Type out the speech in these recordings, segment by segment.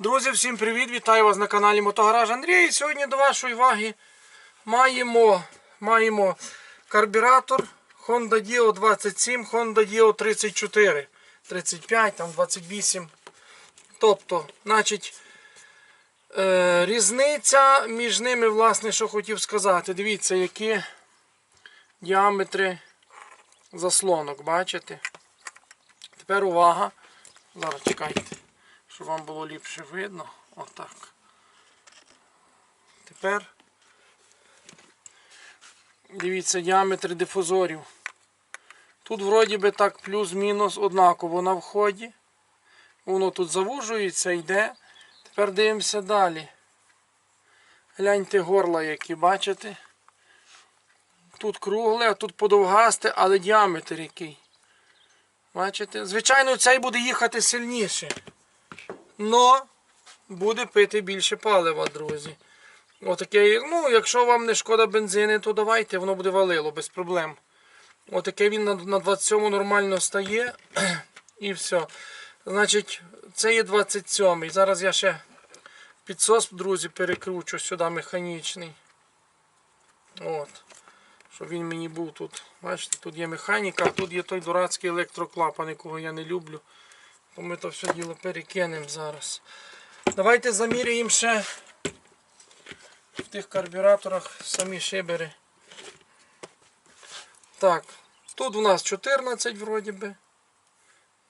Друзі, всім привіт! Вітаю вас на каналі Мотогараж Андрій. Сьогодні до вашої уваги маємо, маємо карбюратор Honda Dio 27, Honda Dio 34, 35, там 28. Тобто, значить, е, різниця між ними, власне, що хотів сказати. Дивіться, які діаметри заслонок, бачите? Тепер увага. Зараз чекайте, щоб вам було ліпше видно. Отак. Тепер дивіться діаметри дифузорів. Тут вроді би так плюс-мінус однаково на вході. Воно тут завужується, йде. Тепер дивимося далі. Гляньте горла, які бачите. Тут кругле, а тут подовгасте, але діаметр який. Бачите? Звичайно, цей буде їхати сильніше. Но буде пити більше палива, друзі. Отаке, ну, якщо вам не шкода бензини, то давайте, воно буде валило без проблем. Отаке він на, на 27 нормально стає. І все. Значить, це є 27-й. Зараз я ще підсос, друзі, перекручу сюди механічний. От. Щоб він мені був тут. Бачите, тут є механіка, а тут є той дурацький електроклапан, якого я не люблю. То ми то все діло перекинемо зараз. Давайте заміряємо ще в тих карбюраторах самі шибери. Так, тут у нас 14 вроді би.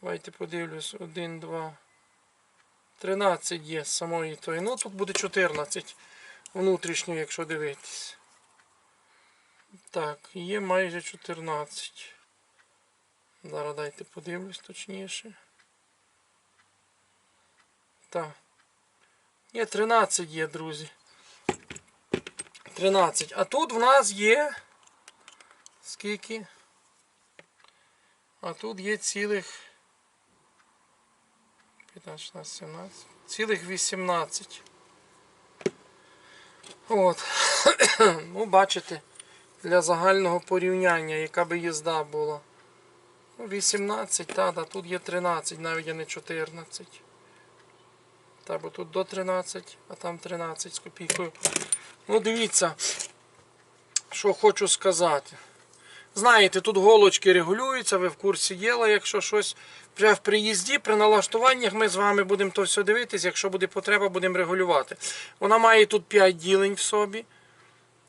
Давайте подивлюсь. 1, 2, 13 є з самої тої. Ну тут буде 14 внутрішньо, якщо дивитись. Так, є майже 14. Зараз дайте подивлюсь точніше. Так. Є 13 є, друзі. 13. А тут в нас є. Скільки? А тут є цілих 15, 16, 17. Цілих 18. От. ну, бачите для загального порівняння, яка би їзда була. Ну, 18, та, да, тут є 13, навіть а не 14. Та, тут до 13, а там 13 з копійкою. Ну, дивіться, що хочу сказати. Знаєте, тут голочки регулюються, ви в курсі діла, якщо щось вже в приїзді, при налаштуваннях ми з вами будемо то все дивитись, якщо буде потреба, будемо регулювати. Вона має тут 5 ділень в собі.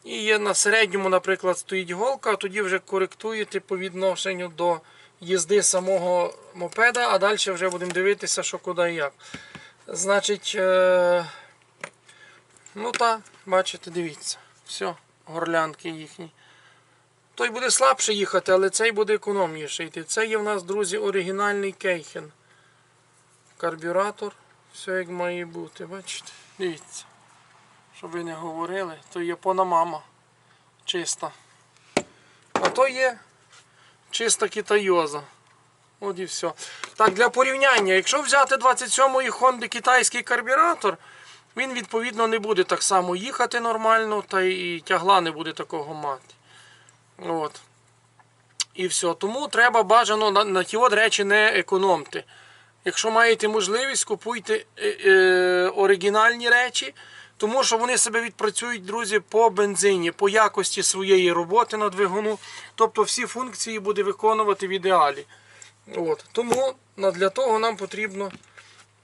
І є на середньому, наприклад, стоїть голка, а тоді вже коректуєте по відношенню до їзди самого мопеда, а далі вже будемо дивитися, що куди і як. Значить, е... ну так, бачите, дивіться. Все, горлянки їхні. Той буде слабше їхати, але цей буде економніше йти. Це є в нас, друзі, оригінальний кейхен. Карбюратор. Все як має бути, бачите? Дивіться. Щоб ви не говорили, то є панамама чиста. А то є чиста китайоза. От і все. Так, для порівняння, якщо взяти 27-ї Honda китайський карбюратор, він відповідно не буде так само їхати нормально, та і тягла не буде такого мати. От. І все. Тому треба бажано на, на ті от речі не економте. Якщо маєте можливість, купуйте е, е, оригінальні речі. Тому що вони себе відпрацюють, друзі, по бензині, по якості своєї роботи на двигуну. Тобто всі функції буде виконувати в ідеалі. От. Тому для того нам потрібно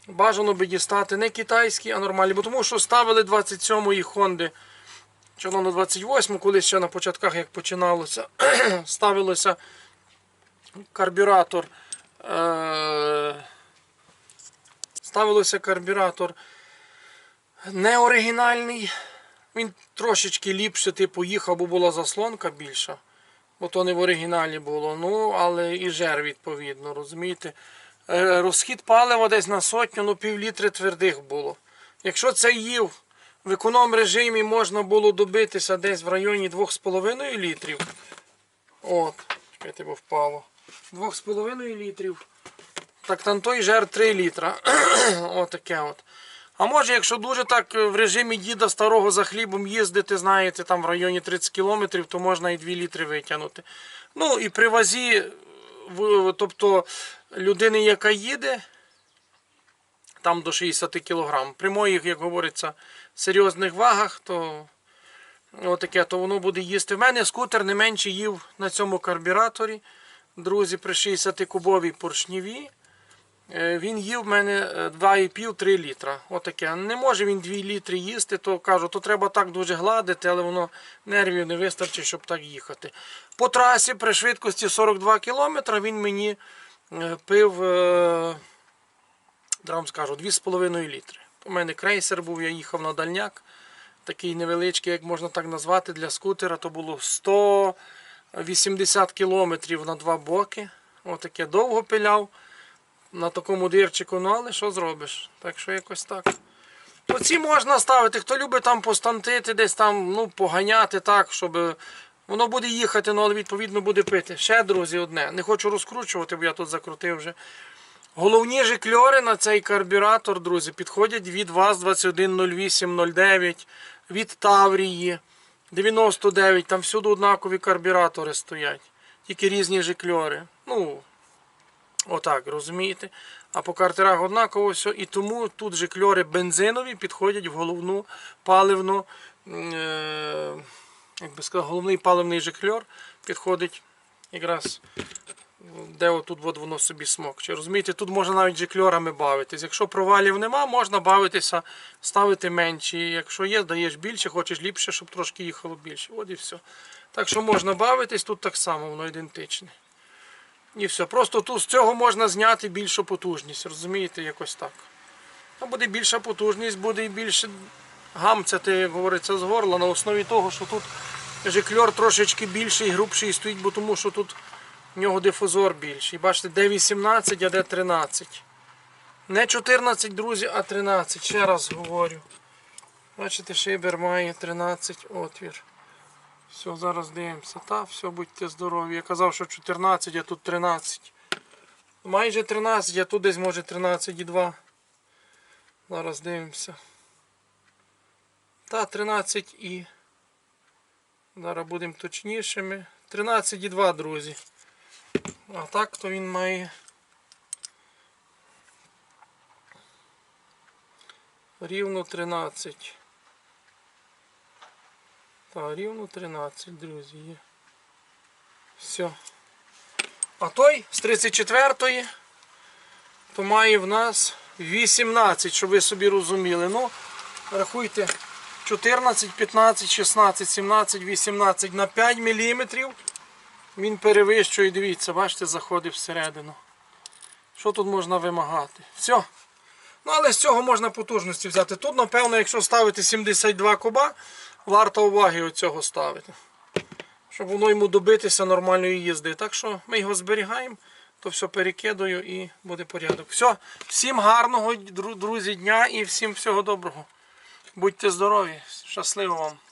бажано би дістати не китайські, а нормальні. Бо тому що ставили 27-ї Хонди, чи на 28-му, колись ще на початках, як починалося, ставилося карбюратор. Е- ставилося карбюратор не оригінальний. Він трошечки ліпше типу їхав, бо була заслонка більша. Бо то не в оригіналі було. Ну, але і жер відповідно, розумієте. Е, Розхід палива десь на сотню, ну пів літри твердих було. Якщо це їв в економ режимі можна було добитися десь в районі 2,5 літрів. От, чекайте, бо впало. 2,5 літрів. Так там той жер 3 літра. Отаке от. А може, якщо дуже так в режимі діда старого за хлібом їздити, знаєте, там в районі 30 кілометрів, то можна і 2 літри витягнути. Ну і при вазі, тобто людини, яка їде, там до 60 кг. При моїх, як говориться, серйозних вагах, то отаке, то воно буде їсти. В мене скутер не менше їв на цьому карбюраторі. Друзі, при 60-кубовій поршневі. Е, Він їв в мене е, 2,5-3 літра. Отаке. Не може він 2 літри їсти, то кажу, то треба так дуже гладити, але воно нервів не вистачить, щоб так їхати. По трасі при швидкості 42 км він мені е, пив, е, вам скажу, 2,5 літри. У мене крейсер був, я їхав на дальняк. Такий невеличкий, як можна так назвати, для скутера, то було 180 кілометрів на два боки. Отаке довго пиляв на такому дирчику, ну але що зробиш? Так що якось так. Оці можна ставити. Хто любить там постантити, десь там ну, поганяти так, щоб воно буде їхати, ну, але відповідно буде пити. Ще, друзі, одне. Не хочу розкручувати, бо я тут закрутив вже. Головні жикльори на цей карбюратор, друзі, підходять від ВАЗ 210809, від Таврії 99, там всюди однакові карбюратори стоять. Тільки різні жикльори. Ну, Отак, розумієте? А по картерах однаково все. І тому тут же кльори бензинові підходять в головну паливну, е, як би сказав, головний паливний жикльор підходить якраз де отут от воно собі смокче. Розумієте, тут можна навіть жикльорами бавитись. Якщо провалів нема, можна бавитися, ставити менші. Якщо є, даєш більше, хочеш ліпше, щоб трошки їхало більше. От і все. Так що можна бавитись, тут так само, воно ідентичне. І все. Просто тут з цього можна зняти більшу потужність. Розумієте, якось так. А буде більша потужність, буде і більше гамцяти, як говориться, з горла на основі того, що тут жикльор трошечки більший, грубший стоїть, бо тому що тут в нього дифузор більший. Бачите, де 18, а де 13. Не 14, друзі, а 13. Ще раз говорю. Бачите, шибер має 13 отвір. Все, зараз дивимося. Та, все, будьте здорові. Я казав, що 14, а тут 13. Майже 13, а тут десь може 13,2. Зараз дивимося. Та, 13 і. Зараз будемо точнішими. 13,2, друзі. А так то він має. Рівно 13. Так, рівно 13, друзі, є. Все. А той з 34-ї, то має в нас 18, щоб ви собі розуміли. Ну, рахуйте, 14, 15, 16, 17, 18 на 5 мм він перевищує, дивіться, бачите, заходить всередину. Що тут можна вимагати? Все. Ну, але з цього можна потужності взяти. Тут, напевно, якщо ставити 72 куба, варто уваги у цього ставити. Щоб воно йому добитися нормальної їзди. Так що ми його зберігаємо, то все перекидаю і буде порядок. Все, всім гарного, друзі, дня і всім всього доброго. Будьте здорові, щасливо вам.